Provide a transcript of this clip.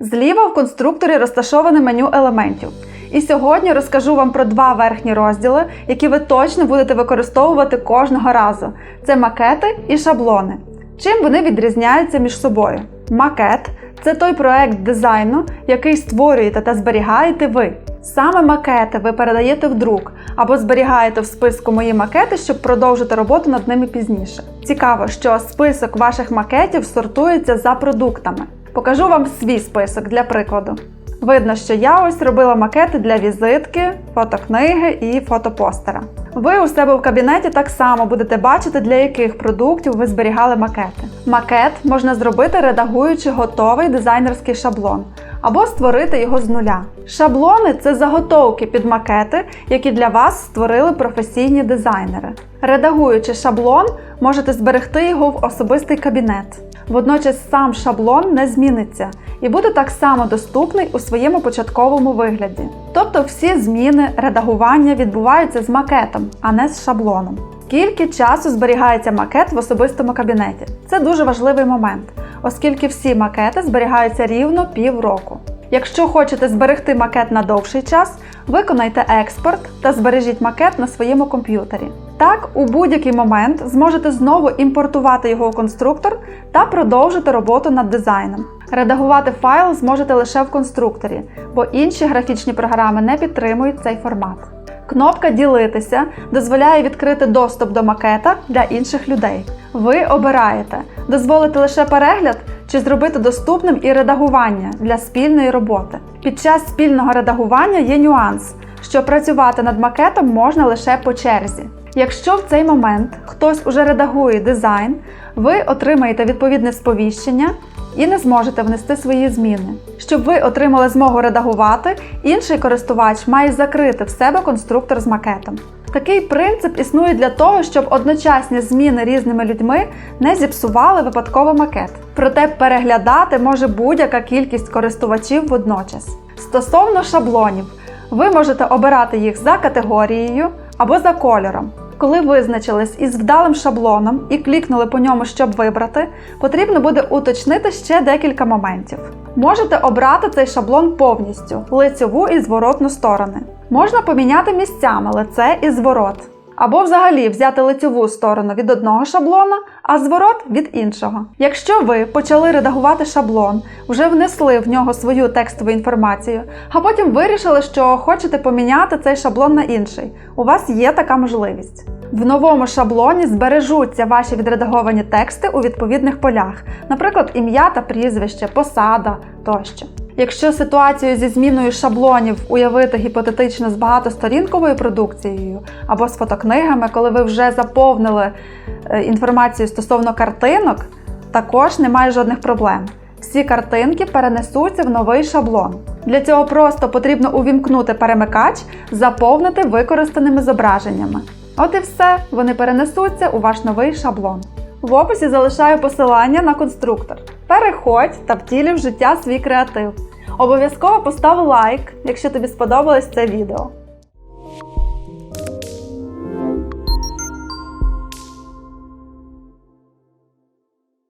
Зліва в конструкторі розташоване меню елементів. І сьогодні розкажу вам про два верхні розділи, які ви точно будете використовувати кожного разу: це макети і шаблони. Чим вони відрізняються між собою? Макет це той проект дизайну, який створюєте та зберігаєте ви. Саме макети ви передаєте в друк або зберігаєте в списку мої макети, щоб продовжити роботу над ними пізніше. Цікаво, що список ваших макетів сортується за продуктами. Покажу вам свій список для прикладу. Видно, що я ось робила макети для візитки, фотокниги і фотопостера. Ви у себе в кабінеті так само будете бачити, для яких продуктів ви зберігали макети. Макет можна зробити, редагуючи готовий дизайнерський шаблон або створити його з нуля. Шаблони це заготовки під макети, які для вас створили професійні дизайнери. Редагуючи шаблон, можете зберегти його в особистий кабінет. Водночас сам шаблон не зміниться і буде так само доступний у своєму початковому вигляді. Тобто всі зміни редагування відбуваються з макетом, а не з шаблоном. Скільки часу зберігається макет в особистому кабінеті? Це дуже важливий момент, оскільки всі макети зберігаються рівно півроку. Якщо хочете зберегти макет на довший час, виконайте експорт та збережіть макет на своєму комп'ютері. Так, у будь-який момент зможете знову імпортувати його у конструктор та продовжити роботу над дизайном. Редагувати файл зможете лише в конструкторі, бо інші графічні програми не підтримують цей формат. Кнопка Ділитися дозволяє відкрити доступ до макета для інших людей. Ви обираєте дозволити лише перегляд чи зробити доступним і редагування для спільної роботи. Під час спільного редагування є нюанс, що працювати над макетом можна лише по черзі. Якщо в цей момент хтось уже редагує дизайн, ви отримаєте відповідне сповіщення і не зможете внести свої зміни. Щоб ви отримали змогу редагувати, інший користувач має закрити в себе конструктор з макетом. Такий принцип існує для того, щоб одночасні зміни різними людьми не зіпсували випадково макет. Проте переглядати може будь-яка кількість користувачів водночас. Стосовно шаблонів, ви можете обирати їх за категорією або за кольором. Коли визначились із вдалим шаблоном і клікнули по ньому, щоб вибрати, потрібно буде уточнити ще декілька моментів. Можете обрати цей шаблон повністю лицьову і зворотну сторони. Можна поміняти місцями лице і зворот. Або взагалі взяти лицьову сторону від одного шаблона, а зворот від іншого. Якщо ви почали редагувати шаблон, вже внесли в нього свою текстову інформацію, а потім вирішили, що хочете поміняти цей шаблон на інший, у вас є така можливість. В новому шаблоні збережуться ваші відредаговані тексти у відповідних полях, наприклад, ім'я та прізвище, посада тощо. Якщо ситуацію зі зміною шаблонів уявити гіпотетично з багатосторінковою продукцією або з фотокнигами, коли ви вже заповнили е, інформацію стосовно картинок, також немає жодних проблем. Всі картинки перенесуться в новий шаблон. Для цього просто потрібно увімкнути перемикач, заповнити використаними зображеннями. От і все, вони перенесуться у ваш новий шаблон. В описі залишаю посилання на конструктор. Переходь та втілюй в життя свій креатив. Обов'язково постав лайк, якщо тобі сподобалось це відео.